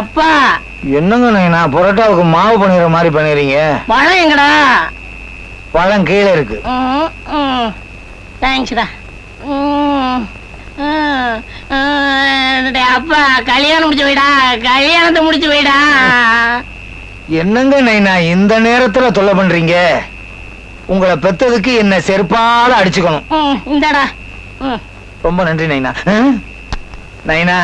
அப்பா. என்னங்க நைனா புரோட்டாவுக்கு மாவு பண்ணிடுற மாதிரி பண்ணிடுறீங்க பழம் எங்கடா பழம் கீழே இருக்கு. தேங்க்ஸ்டா அப்பா கல்யாணம் முடிச்சு வைடா கல்யாணத்தை முடிச்சு வைடா என்னங்க நைனா இந்த நேரத்துல தொல்லை பண்றீங்க? உங்களை பெத்ததுக்கு என்ன செருப்பால அடிச்சுக்கணும். இந்தாடா. ரொம்ப நன்றி நைனா? நைனா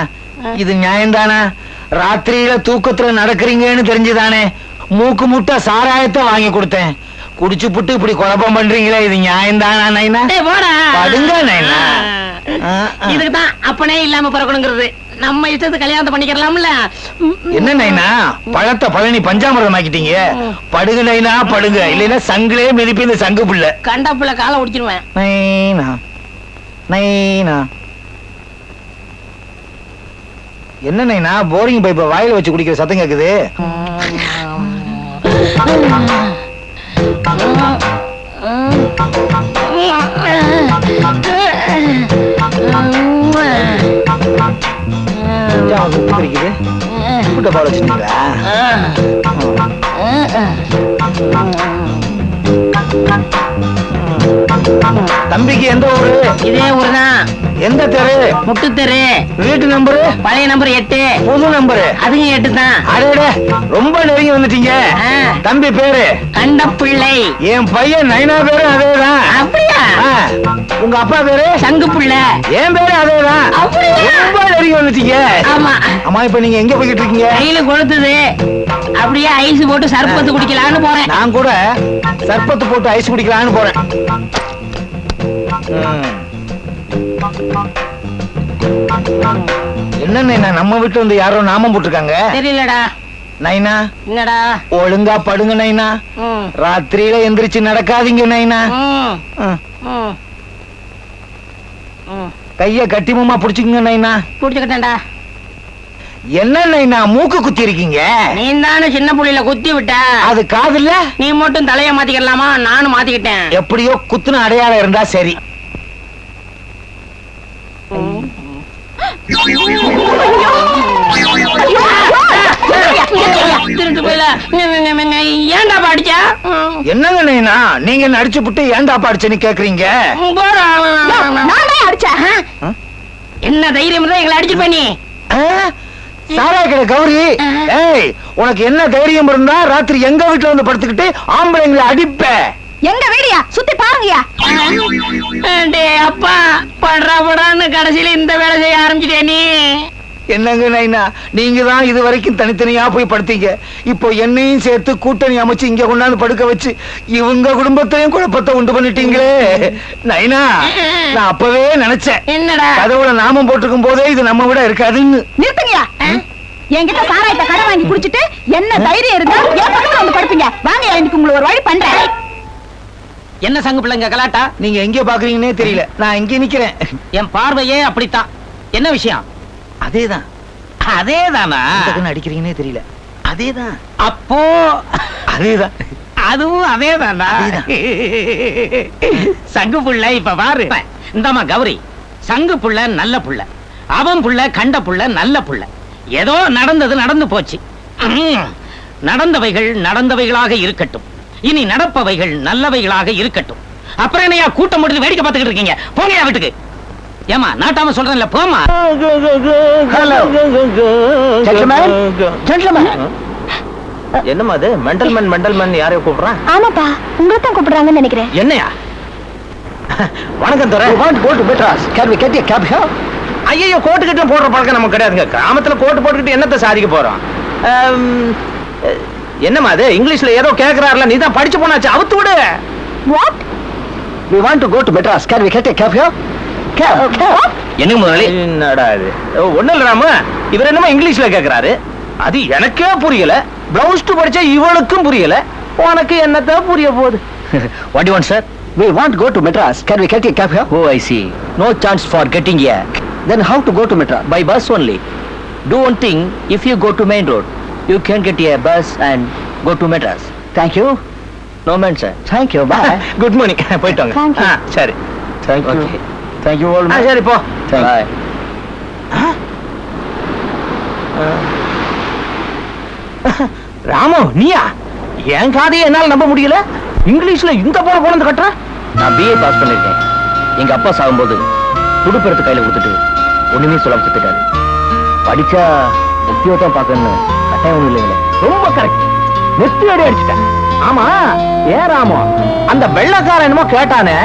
இது நியாயம்தானா? ராத்திரியில தூக்கத்துல நடக்கிறீங்கன்னு தெரிஞ்சுதானே. மூக்கு முட்டை சாராயத்தை வாங்கி கொடுத்தேன். குடிச்சு புட்டு இப்படி குழப்பம் பண்றீங்களே இது நியாயம்தானா நைனா? டேய் போடா. படுங்க, நைனா. ஆ, ஆ. இதுக்கு தான் அப்பனே இல்லாம பிறக்கணுங்கிறது. நம்ம இஷ்டத்துக்கு கல்யாணத்தை பண்ணிக்கலாம்ல. என்ன நைனா? பழத்தை பழனி பஞ்சாமிரதம் ஆக்கிட்டீங்க படுங்க நைனா படுங்க. இல்லைன்னா சங்கிலே மிதிப்பு இந்த சங்கு புள்ள கண்ட புள்ள காலை ஒடிச்சிருவேன் நைனா நைனா. என்ன நைனா போரிங் பைப்பை வாயில வச்சு குடிக்கிற சத்தம் கேக்குது? உப்பு கறிக்குது உப்பு டப்பாவில் வச்சுட்டீங்களா தம்பிக்கு எந்த ஊரு? இதே ஊர்தான் எந்த தெரு? முட்டு தெரு. வீட்டு நம்பரு? பழைய நம்பர் எட்டு. புது நம்பரு? அதுவும் எட்டு தான் அடேடே ரொம்ப நெருங்கி வந்துட்டீங்க. தம்பி பேரு? கண்ட பிள்ளை. என் பையன் நைனா பேரு அதேதான். அப்படியா. உங்க அப்பா பேரு? சங்கு பிள்ளை. என் பேரு அதேதான்? ரொம்ப நெருங்கி வந்துட்டீங்க. ஆமா. அம்மா இப்ப நீங்க எங்க போய்கிட்டு இருக்கீங்க? கையில கொளுத்துது. அப்படியே ஐஸ் போட்டு சர்பத்து குடிக்கலாம்னு போறேன். நான் கூட சர்பத்து போட்டு ஐஸ் குடிக்கலாம்னு போறேன். ம். என்ன நைனா நம்ம வீட்டுல வந்து யாரோ நாமம் போட்டிருக்காங்க? தெரியலடா. நைனா? என்னடா? ஒழுங்கா படுங்க நைனா. ராத்திரியில எந்திரிச்சு நடக்காதீங்க நைனா. கைய கட்டிமமா புடிச்சுக்குங்க நைனா. குடிச்சுக்கிட்டேன்டா என்ன நைனா மூக்கு குத்தி இருக்கீங்க? நீ தானே சின்ன புள்ளையில குத்தி விட்ட. அது காதுல நீ மட்டும் தலைய மாத்திக்கலாமா? நானும் மாத்திக்கிட்டேன். எப்படியோ குத்துன அடையாளம் இருந்தா சரி. ஏன்டா பாடிச்சா என்னங்க நைனா நீங்க என்ன அடிச்சு புட்டு ஏன்டா பாடிச்சுன்னு கேக்குறீங்க? ஆ? என்ன தைரியம் தான் எங்களை அடிச்சிருப்ப நீ? ஆ? சாராய கடை கௌரி ஏய் உனக்கு என்ன தைரியம் இருந்தா ராத்திரி எங்க வீட்டுல வந்து படுத்துக்கிட்டு ஆம்பளைங்களை அடிப்ப? எங்க வீடியா? சுத்தி பாருங்கயா டேய் அப்பா படுறா படான்னு கடைசியில இந்த வேலை செய்ய ஆரம்பிச்சிட்டே நீ? என்னங்க நைனா நீங்க தான் இது வரைக்கும் தனித்தனியா போய் படுத்தீங்க. இப்போ என்னையும் சேர்த்து கூட்டணி அமைச்சு இங்க கொண்டாந்து படுக்க வச்சு இவங்க குடும்பத்தையும் குழப்பத்தை உண்டு பண்ணிட்டீங்களே. நைனா நான் அப்பவே நினைச்சேன். என்னடா? கதவுல நாமம் போட்டிருக்கும் போதே இது நம்ம விட இருக்காதுன்னு. நிறுத்துங்கயா என்கிட்ட சாராயத்தை கடை வாங்கி குடிச்சிட்டு என்ன தைரியம் இருந்தா என் பக்கத்துல வந்து படுப்பீங்க. வாங்க இன்னைக்கு உங்களுக்கு ஒரு வழி பண்றேன். என்ன சங்கு பிள்ளைங்க கலாட்டா? நீங்க எங்க பாக்குறீங்கன்னே தெரியல. நான் இங்க நிக்கிறேன் என் பார்வையே அப்படித்தான். என்ன விஷயம்? அதேதான். அதேதானா? அடிக்கிறீங்கன்னே தெரியல. அதேதான். அப்போ அதேதான். அதுவும் அதேதானா? அதேதான். சங்கு புள்ள இப்ப பாரு. இந்தாமா கௌரி. சங்கு புள்ள நல்ல புள்ள. அவன் புள்ள கண்ட புள்ள நல்ல புள்ள. ஏதோ நடந்தது நடந்து போச்சு. நடந்தவைகள் நடந்தவைகளாக இருக்கட்டும். இனி நடப்பவைகள் நல்லவைகளாக இருக்கட்டும். அப்புறம் என்னையா கூட்டம் முடிஞ்சு வேடிக்கை பார்த்துக்கிட்டு இருக்கீங்க? போங்கயா வீட்டுக்கு. ஏமா நாட்டாம சொல்றேன்ல போமா என்னம்மா அது? மெண்டல் மேன் மெண்டல் மேன் யாரையோ கூப்பிடுறான் ஆமாப்பா உங்களை தான் கூப்பிடுறாங்கன்னு நினைக்கிறேன். என்னையா? வணக்கம் தர want go to Madras can we get a cab here ஐயோ கோட்டு கிட்ட போடுற பழக்கம் நமக்கு கிடையாதுங்க. கிராமத்துல கோட்டு போட்டுக்கிட்டு என்னத்தை சாதிக்க அஹ், என்னம்மா அது? இங்கிலீஷ்ல ஏதோ கேக்குறாருல நீ தான் படிச்சு போனாச்சு அவுத்து விடு. What we want to go to Madras can we get a cab here cab cab என்னங்க முதலாளி? என்னடா இது? ஒண்ணு இல்ல ராமு. இவர் என்னமோ இங்கிலீஷ்ல கேக்குறாரு. அது எனக்கே புரியல. பிளவுஸ் டூ படிச்சா இவளுக்கும் புரியல. உனக்கு என்னத்த புரிய போகுது? What you want sir we want go to Madras can we get a cab here oh I see no chance for getting a then how to go to Madras by bus only. Do one thing, if you go to main road, you can get a bus and go to Madras. Thank you No man, sir. Bye good morning போயிட்டு வாங்க Thank you. ஆ, சரி thank you Okay. Thank you all ஆ, சரி போ Thank you. Bye. Ramu நீயா என் காதையை என்னால நம்ப முடியல இங்கிலீஷ்ல இந்த போல போனது கட்டுற நான் பிஏ பாஸ் பண்ணிருக்கேன் எங்க அப்பா சாகும்போது துடுப்பெடுத்து கையில கொடுத்துட்டு ஒண்ணுமே சொல்லாம செத்துட்டாரு. படிச்சா உத்தியோகம் பார்க்கணும்னு கட்டாயம் ஒண்ணும் இல்லைங்களே. ரொம்ப கரெக்ட் நெத்தி அடி அடிச்சுட்டேன் ஆமா ஏன் ராமு அந்த வெள்ளக்காரன் என்னமோ கேட்டானே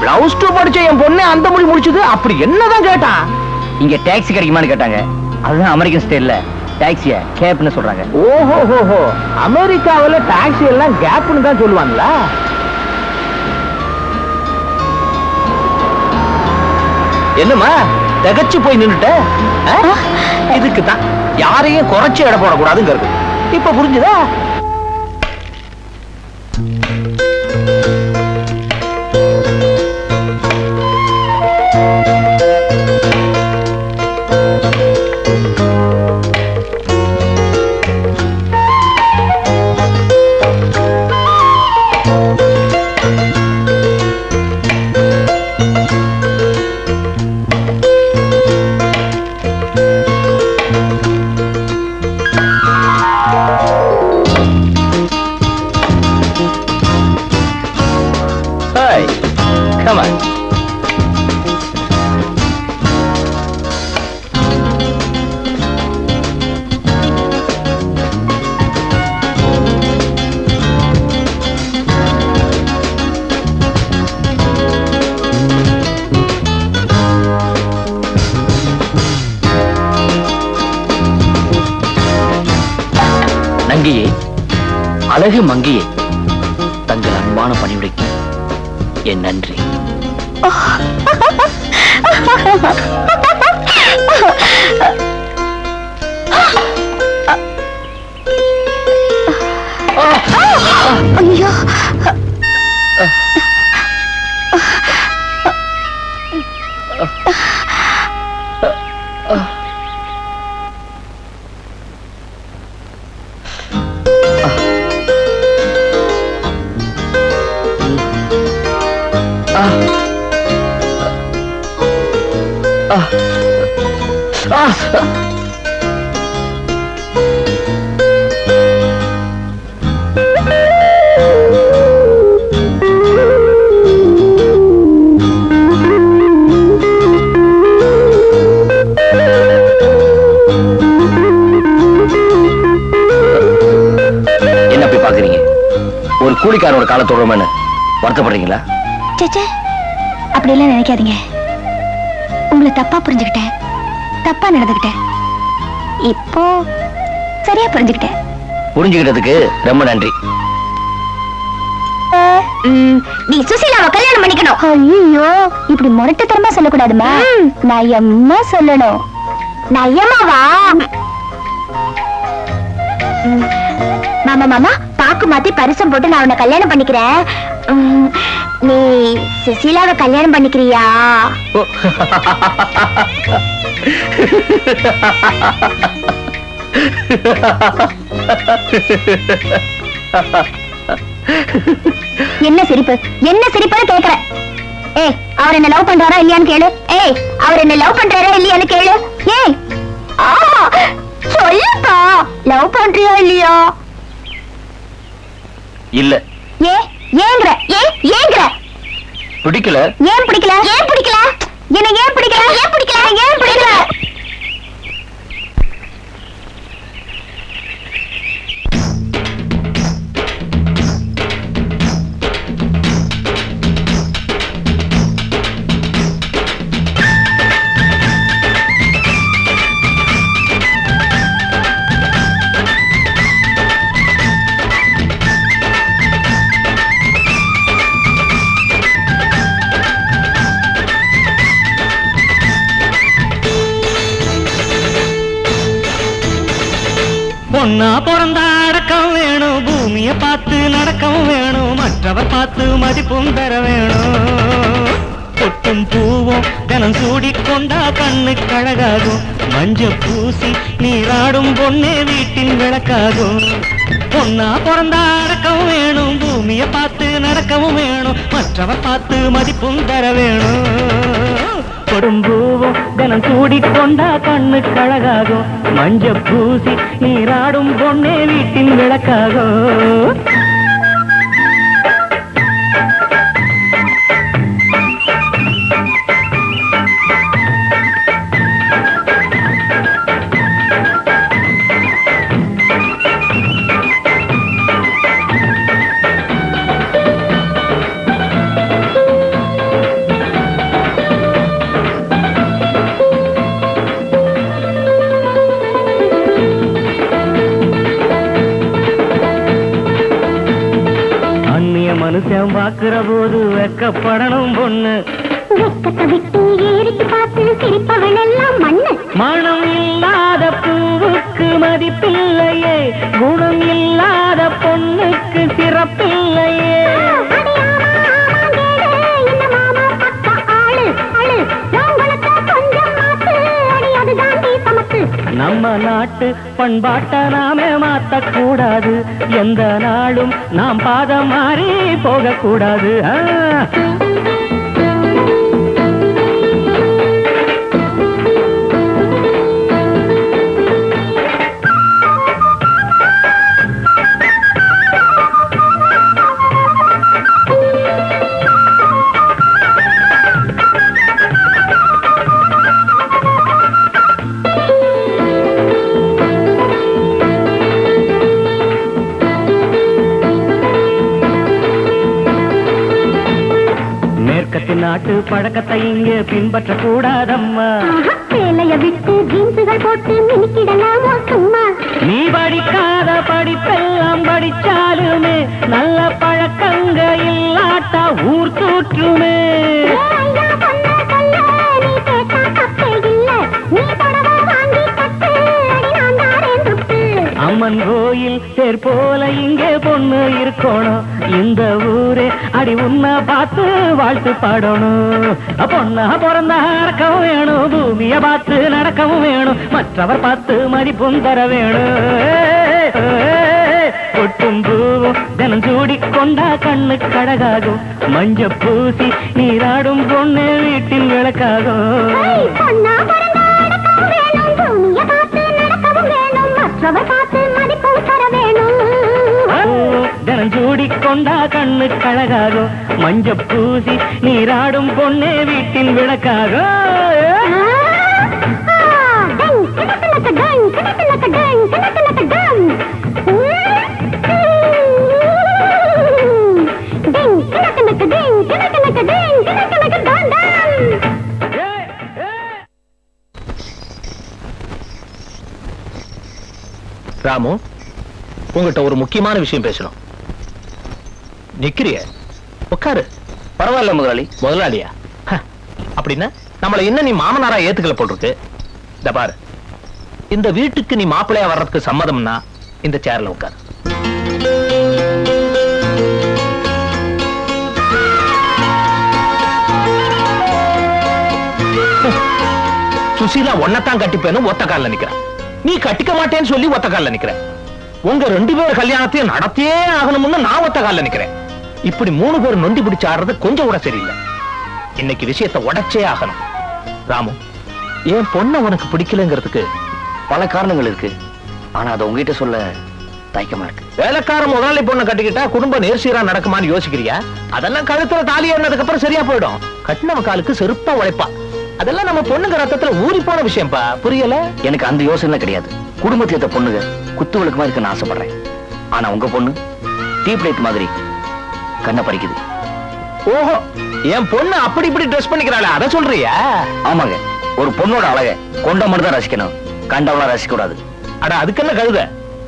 பிளவுஸ் டூ படிச்ச என் பொண்ணு அந்த மொழி முடிச்சது அப்படி என்னதான் கேட்டான்? இங்க டாக்ஸி கிடைக்குமான்னு கேட்டாங்க. அதுதான் அமெரிக்கன் ஸ்டைல்ல டாக்ஸிய கேப்னு சொல்றாங்க. ஓஹோ ஹோஹோ அமெரிக்காவில டாக்ஸி எல்லாம் கேப்னு தான் சொல்லுவாங்களா? என்னம்மா? திகச்சு போய் நின்னுட்ட? இதுக்கு தான் யாரையும் குறைச்சு எடை போடக்கூடாதுங்கிறது. இப்ப புரிஞ்சுதா? மங்கையே அழகு மங்கையே தங்கள் அன்பான பணிவிடைக்கு என் நன்றி. ஐயோ. என்ன போய் பாக்குறீங்க ஒரு கூலிக்காரனோட காலத்தோடுமேனு வருத்தப்படுறீங்களா? சேச்சே அப்படியெல்லாம் நினைக்காதீங்க. உங்களை தப்பா புரிஞ்சுக்கிட்டேன். தப்பா நடந்துக்கிட்டேன். இப்போ சரியா புரிஞ்சுக்கிட்டேன். புரிஞ்சுக்கிட்டதுக்கு ரொம்ப நன்றி. நீ சுசீலாவை கல்யாணம் பண்ணிக்கணும். ஐயோ இப்படி முரட்டுத்தனமா சொல்லக்கூடாதுமா? நயமா சொல்லணும். நயமாவா? மாமா மாமா பாக்கு மாத்தி பரிசம் போட்டு நான் உன்னை கல்யாணம் பண்ணிக்கிறேன். நீ சுசீலாவை கல்யாணம் பண்ணிக்கிறியா? என்ன சிரிப்பு? என்ன சிரிப்புன்னு கேக்குறேன் ஏய் அவர் என்ன லவ் பண்றாரா இல்லையான்னு கேளு. ஏய் அவர் என்ன லவ் பண்றாரா இல்லையான்னு கேளு. ஏய் சொல்லுப்பா. லவ் பண்றியா இல்லையா? இல்ல. ஏ ஏங்கற ஏ ஏங்கற. பிடிக்கல. ஏன் பிடிக்கல? ஏன் பிடிக்கல? என்ன ஏன் பிடிக்கல? ஏன் பிடிக்கல? ஏன் பிடிக்கல? பொண்ணா பிறந்தா அடக்கம் வேணும். பூமிய பார்த்து நடக்கவும் வேணும். மற்றவர் பார்த்து மதிப்பும் தர வேணும். பொட்டும் பூவும் கனம் சூடிக்கொண்டா கண்ணு கழகாகும் மஞ்ச பூசி நீராடும் பொண்ணே வீட்டின் விளக்காகும். பொண்ணா பிறந்தா அடக்கம் வேணும். பூமிய பார்த்து நடக்கவும் வேணும். மற்றவர் பார்த்து மதிப்பும் தர வேணும். கொடும்பூவும் தினம் கூடிக்கொண்டா கண்ணு கழகாகும் மஞ்ச பூசி நீராடும் பொண்ணே வீட்டின் விளக்காகும். வெக்கப்படணும் பொண்ணு. வெக்கத்தை விட்டு ஏறிட்டு பார்த்து எல்லாம் மண்ணு. மனம் இல்லாத பூவுக்கு மதிப்பில்லையே குணம் இல்லாத பொண்ணுக்கு சிறப்பில்லையே. நம்ம நாட்டு பண்பாட்ட நாமே மாத்தக்கூடாது எந்த நாளும் நாம் பாதம் மாறி போகக்கூடாது ஆ. நாட்டு பழக்கத்தை இங்கே பின்பற்ற கூடாதம்மா வேலைய விட்டு ஜீன்ஸுகள் போட்டு மினிக்கிடலாமோ சும்மா நீ படிக்காத படிப்பெல்லாம் படிச்சாலுமே நல்ல பழக்கங்க இல்லாட்டா ஊர் தூற்றுமே. அம்மன் கோயில் தேர் போல இங்கே பொண்ணு இருக்கணும். இந்த ஊரே அடி உன்னை பார்த்து வாழ்த்து பாடணும். பொண்ணா பிறந்தா நடக்கவும் வேணும் பூமியை பார்த்து நடக்கவும் வேணும். மற்றவர் பார்த்து மதிப்பும் தர வேணும். கொட்டும் பூவும் தினம் சூடி கொண்டா கண்ணு கடகாகும் மஞ்ச பூசி நீராடும் பொண்ணு வீட்டில் விளக்காகும். மற்றவர் பார்த்து கண்ணு கழகாகும் மஞ்ச பூசி நீராடும் பொண்ணே வீட்டின் விளக்காகும் ராமு உங்கள்கிட்ட ஒரு முக்கியமான விஷயம் பேசணும். நிக்கிறிய. உட்காரு. பரவாயில்ல முதலாளி. முதலாளியா? அப்படின்னா நம்மள என்ன நீ மாமனாரா ஏத்துக்கல போட்டிருக்கு? இந்த பாரு. இந்த வீட்டுக்கு நீ மாப்பிள்ளையா வர்றதுக்கு சம்மதம்னா இந்த சேர்ல உட்காரு. சுசீலா ஒன்னத்தான் கட்டிப்பேன்னு ஒத்த கால்ல நிக்கிறேன் நீ கட்டிக்க மாட்டேன்னு சொல்லி ஒத்த கால்ல நிக்கிற. உங்க ரெண்டு பேர் கல்யாணத்தையும் நடத்தியே ஆகணும்னு நான் ஒத்த கால்ல நிக்கிறேன். இப்படி மூணு பேர் நொண்டி பிடிச்சு ஆடுறது கொஞ்சம் கூட சரியில்லை. இன்னைக்கு விஷயத்தை உடைச்சே ஆகணும். ராமு என் பொண்ணை உனக்கு பிடிக்கலங்கிறதுக்கு பல காரணங்கள் இருக்கு. ஆனா அதை உங்ககிட்ட சொல்ல தயக்கமா இருக்கு. வேலைக்கார முதலாளி பொண்ணை கட்டிக்கிட்டா குடும்பம் நேர்சீரா நடக்குமான்னு யோசிக்கிறியா? அதெல்லாம் கழுத்துல தாலி ஏறினதுக்கு அப்புறம் சரியா போயிடும். கட்டினவ காலுக்கு செருப்பா உழைப்பா அதெல்லாம் நம்ம பொண்ணுங்க ரத்தத்துல ஊறி போன விஷயம்ப்பா புரியல? எனக்கு அந்த யோசனை கிடையாது. குடும்பத்துல பொண்ணுங்க குத்து விளக்குமா இருக்குன்னு ஆசைப்படுறேன். ஆனா உங்க பொண்ணு டீ பிளேட் மாதிரி கண்ணை பறிக்குது. ஓஹோ என் பொண்ணு அப்படி இப்படி ட்ரெஸ் பண்ணிக்கிறாளே அத சொல்றியா? ஆமாங்க ஒரு பொண்ணோட அழக கொண்ட மட்டும் தான் ரசிக்கணும். கண்டவளா ரசிக்க கூடாது அட அதுக்கு என்ன கழுத?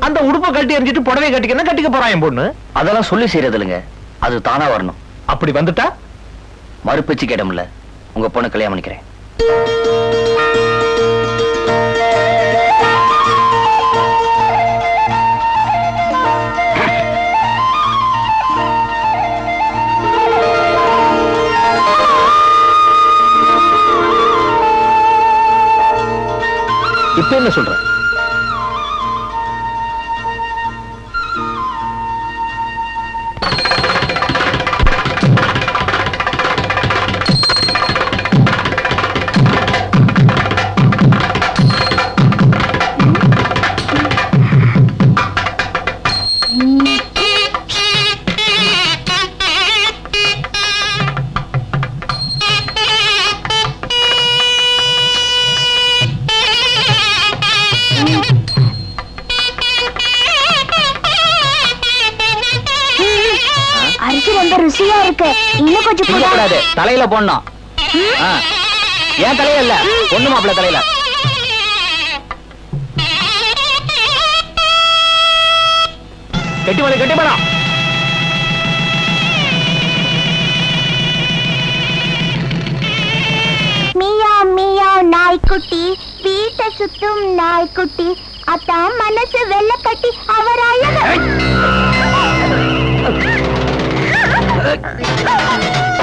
அந்த உடுப்பை கட்டி எறிஞ்சிட்டு புடவை கட்டிக்கணும் கட்டிக்க போறான் என் பொண்ணு? அதெல்லாம் சொல்லி செய்யறது இல்லைங்க அது தானா வரணும். அப்படி வந்துட்டா? மறுபேச்சு கேட்டமில்ல உங்க பொண்ணு கல்யாணம் பண்ணிக்கிறேன். இப்ப என்ன சொல்ற கொஞ்சம் போடா. கூடாது தலையில போடணும். ஏன் தலையில இல்ல. பொண்ணு மாப்பிள்ள தலையில. கெட்டி மேல கெட்டி மியா நாய்க்குட்டி. வீட்டை சுத்தும் நாய்க்குட்டி. அத்தான் மனசு வெள்ளை கட்டி. அவர் அழக Come on!